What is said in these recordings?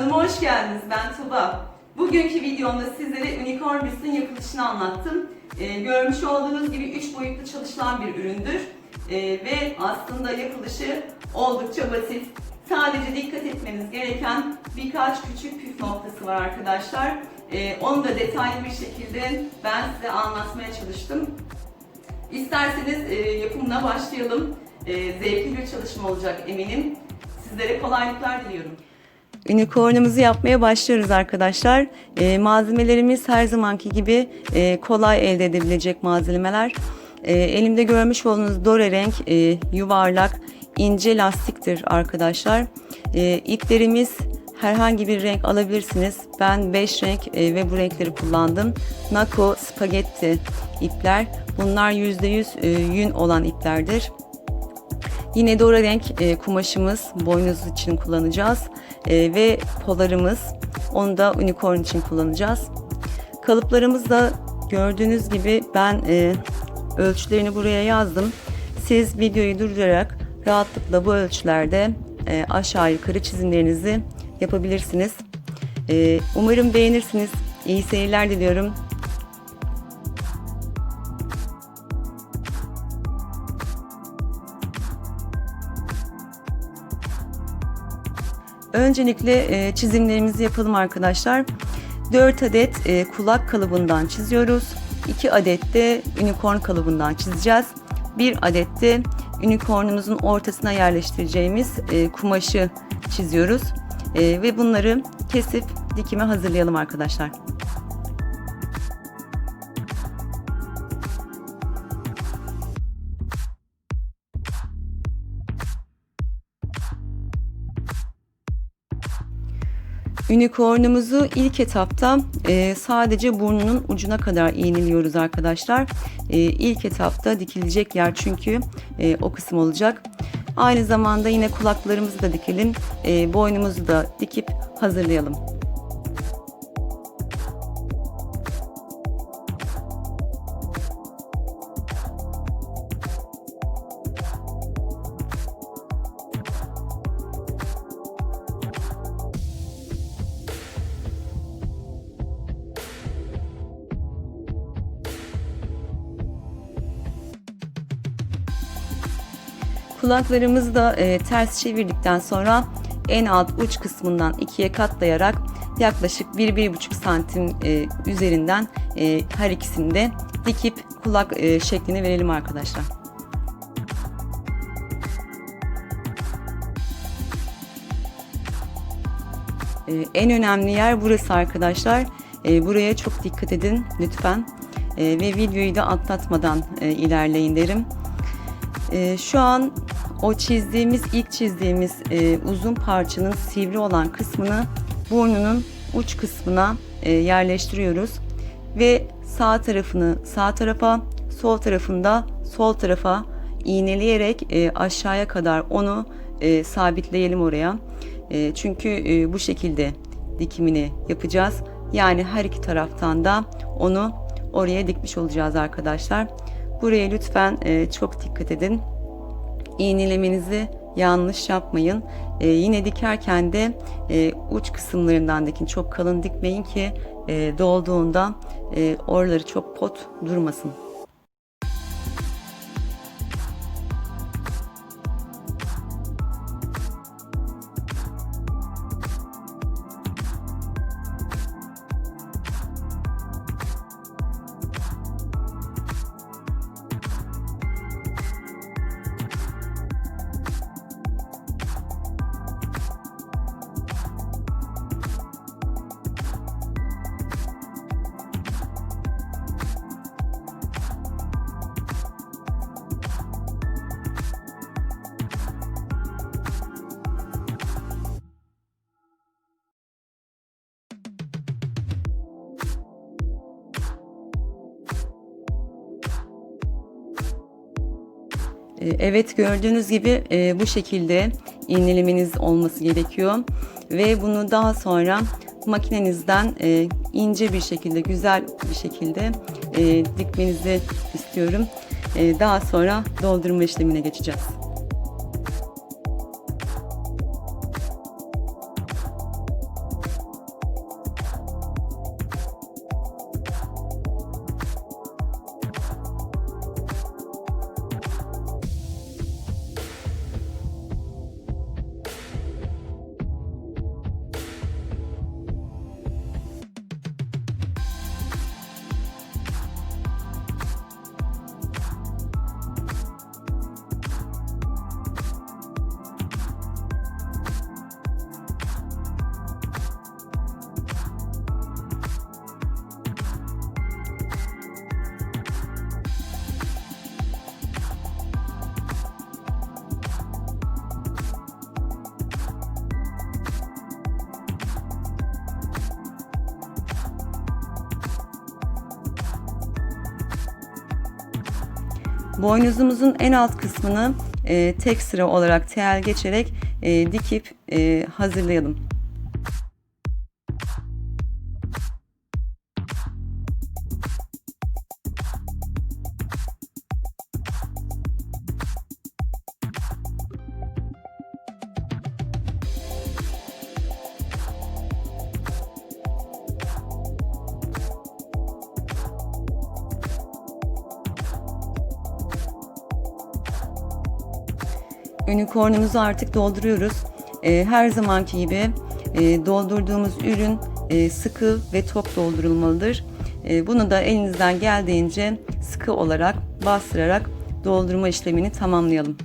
Kanalıma hoş geldiniz. Ben Tuba. Bugünkü videomda sizlere Unicorn Büst'ün yapılışını anlattım. Ee, görmüş olduğunuz gibi 3 boyutlu çalışılan bir üründür. Ee, ve aslında yapılışı oldukça basit. Sadece dikkat etmeniz gereken birkaç küçük püf noktası var arkadaşlar. Ee, onu da detaylı bir şekilde ben size anlatmaya çalıştım. İsterseniz e, yapımına başlayalım. E, zevkli bir çalışma olacak eminim. Sizlere kolaylıklar diliyorum. Unicorn'umuzu yapmaya başlıyoruz arkadaşlar. E, malzemelerimiz her zamanki gibi e, kolay elde edebilecek malzemeler. E, elimde görmüş olduğunuz dore renk e, yuvarlak ince lastiktir arkadaşlar. E, iplerimiz herhangi bir renk alabilirsiniz. Ben 5 renk e, ve bu renkleri kullandım. Nako spagetti ipler. Bunlar %100 e, yün olan iplerdir. Yine dora renk e, kumaşımız boynuz için kullanacağız E, ve polarımız onu da unicorn için kullanacağız. Kalıplarımız da gördüğünüz gibi ben e, ölçülerini buraya yazdım. Siz videoyu durdurarak rahatlıkla bu ölçülerde e, aşağı yukarı çizimlerinizi yapabilirsiniz. E, umarım beğenirsiniz. İyi seyirler diliyorum. Öncelikle e, çizimlerimizi yapalım arkadaşlar. 4 adet e, kulak kalıbından çiziyoruz. 2 adet de unicorn kalıbından çizeceğiz. 1 adet de unicornumuzun ortasına yerleştireceğimiz e, kumaşı çiziyoruz. E, ve bunları kesip dikime hazırlayalım arkadaşlar. Unicornumuzu ilk etapta e, sadece burnunun ucuna kadar iğneliyoruz arkadaşlar. E, ilk etapta dikilecek yer çünkü e, o kısım olacak. Aynı zamanda yine kulaklarımızı da dikelim. E, boynumuzu da dikip hazırlayalım. Kulaklarımızı da e, ters çevirdikten sonra en alt uç kısmından ikiye katlayarak yaklaşık 1-1,5 santim e, üzerinden e, her ikisini de dikip kulak e, şeklini verelim arkadaşlar. E, en önemli yer burası arkadaşlar. E, buraya çok dikkat edin lütfen. E, ve videoyu da atlatmadan e, ilerleyin derim. E, şu an o çizdiğimiz, ilk çizdiğimiz e, uzun parçanın sivri olan kısmını burnunun uç kısmına e, yerleştiriyoruz. Ve sağ tarafını sağ tarafa, sol tarafında sol tarafa iğneleyerek e, aşağıya kadar onu e, sabitleyelim oraya. E, çünkü e, bu şekilde dikimini yapacağız. Yani her iki taraftan da onu oraya dikmiş olacağız arkadaşlar. Buraya lütfen e, çok dikkat edin. İğnelemenizi yanlış yapmayın. E, yine dikerken de e, uç kısımlarından dikin. Çok kalın dikmeyin ki e, dolduğunda e, oraları çok pot durmasın. Evet gördüğünüz gibi e, bu şekilde iğnelemeniz olması gerekiyor ve bunu daha sonra makinenizden e, ince bir şekilde güzel bir şekilde e, dikmenizi istiyorum. Daha sonra doldurma işlemine geçeceğiz. Boynuzumuzun en alt kısmını e, tek sıra olarak tel geçerek e, dikip e, hazırlayalım. Unicornumuzu artık dolduruyoruz. Ee, her zamanki gibi e, doldurduğumuz ürün e, sıkı ve tok doldurulmalıdır. E, bunu da elinizden geldiğince sıkı olarak bastırarak doldurma işlemini tamamlayalım.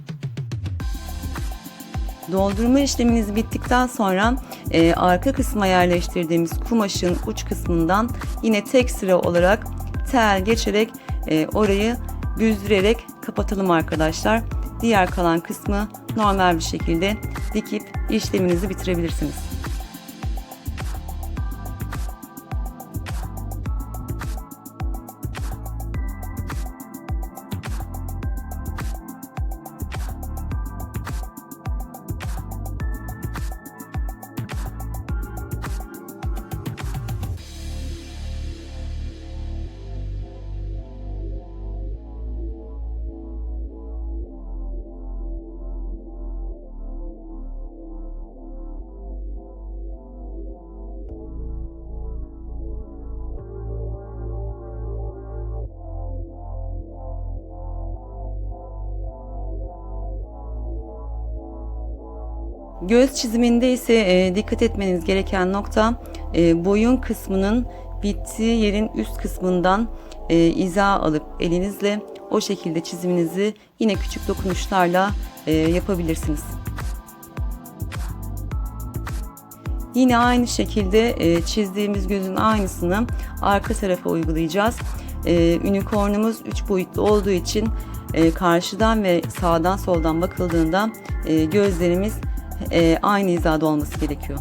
Doldurma işleminiz bittikten sonra e, arka kısma yerleştirdiğimiz kumaşın uç kısmından yine tek sıra olarak tel geçerek e, orayı büzdürerek kapatalım arkadaşlar. Diğer kalan kısmı normal bir şekilde dikip işleminizi bitirebilirsiniz. Göz çiziminde ise e, dikkat etmeniz gereken nokta e, boyun kısmının bittiği yerin üst kısmından e, iza alıp elinizle o şekilde çiziminizi yine küçük dokunuşlarla e, yapabilirsiniz. Yine aynı şekilde e, çizdiğimiz gözün aynısını arka tarafa uygulayacağız. E, unicornumuz 3 boyutlu olduğu için e, karşıdan ve sağdan soldan bakıldığında e, gözlerimiz e, aynı hizada olması gerekiyor.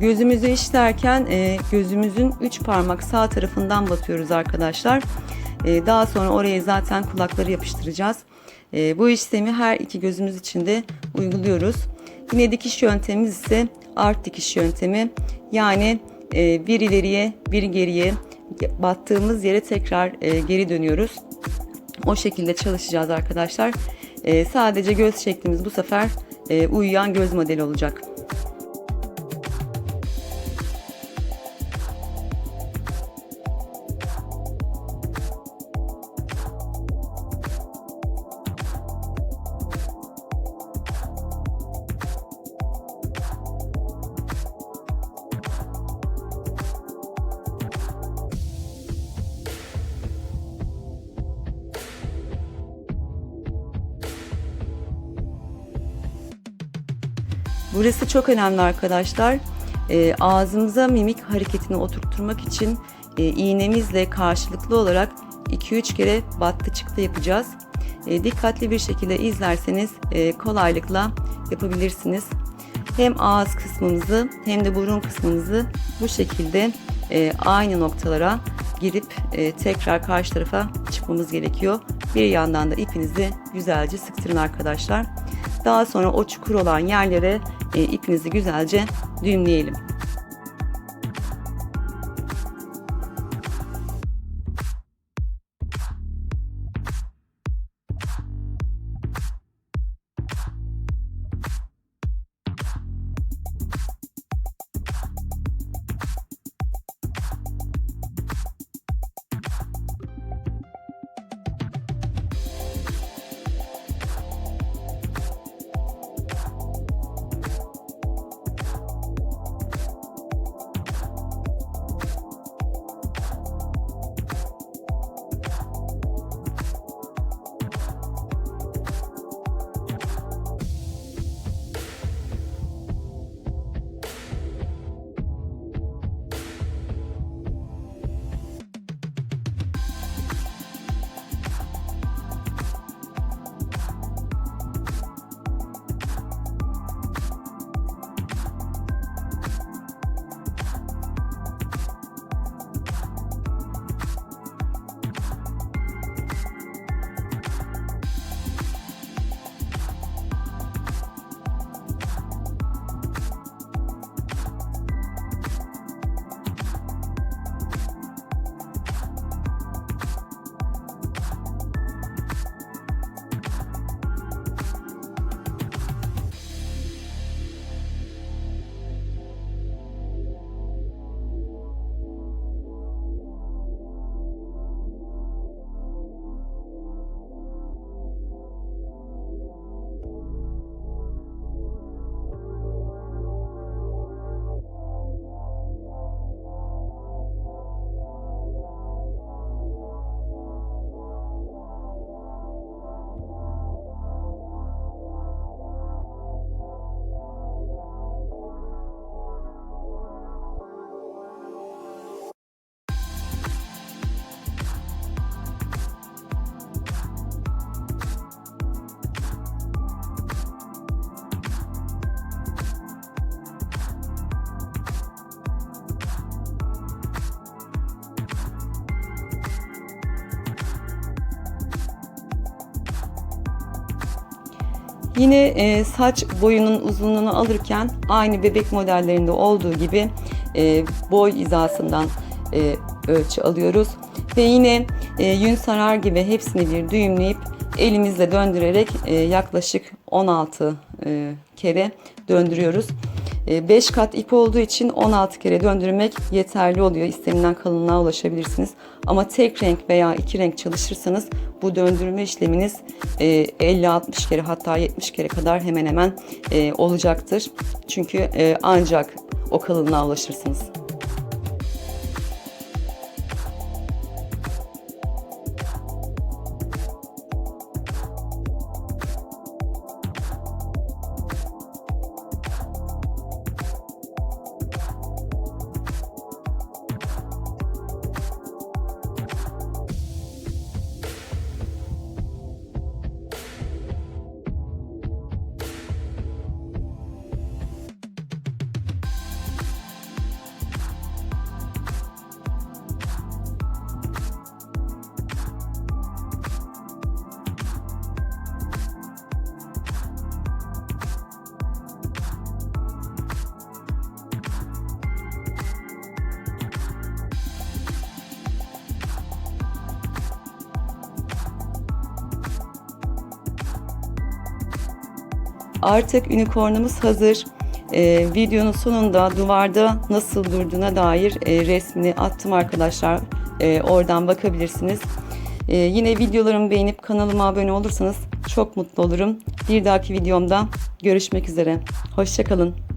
Gözümüzü işlerken e, gözümüzün üç parmak sağ tarafından batıyoruz arkadaşlar. E, daha sonra oraya zaten kulakları yapıştıracağız. E, bu işlemi her iki gözümüz için de uyguluyoruz. Yine dikiş yöntemimiz ise art dikiş yöntemi. Yani e, bir ileriye bir geriye battığımız yere tekrar e, geri dönüyoruz. O şekilde çalışacağız arkadaşlar. E, sadece göz şeklimiz bu sefer e, uyuyan göz modeli olacak. Burası çok önemli arkadaşlar. E, ağzımıza mimik hareketini oturtturmak için e, iğnemizle karşılıklı olarak 2-3 kere battı çıktı yapacağız. E, dikkatli bir şekilde izlerseniz e, kolaylıkla yapabilirsiniz. Hem ağız kısmımızı hem de burun kısmımızı bu şekilde e, aynı noktalara girip e, tekrar karşı tarafa çıkmamız gerekiyor. Bir yandan da ipinizi güzelce sıktırın arkadaşlar. Daha sonra o çukur olan yerlere e, ipinizi güzelce düğümleyelim. Yine e, saç boyunun uzunluğunu alırken aynı bebek modellerinde olduğu gibi e, boy hizasından e, ölçü alıyoruz. Ve yine e, yün sarar gibi hepsini bir düğümleyip elimizle döndürerek e, yaklaşık 16 e, kere döndürüyoruz. 5 kat ip olduğu için 16 kere döndürmek yeterli oluyor. İstenilen kalınlığa ulaşabilirsiniz. Ama tek renk veya iki renk çalışırsanız bu döndürme işleminiz e, 50-60 kere hatta 70 kere kadar hemen hemen e, olacaktır. Çünkü e, ancak o kalınlığa ulaşırsınız. Artık unicornumuz hazır. Ee, videonun sonunda duvarda nasıl durduğuna dair e, resmini attım arkadaşlar. Ee, oradan bakabilirsiniz. Ee, yine videolarımı beğenip kanalıma abone olursanız çok mutlu olurum. Bir dahaki videomda görüşmek üzere. Hoşçakalın.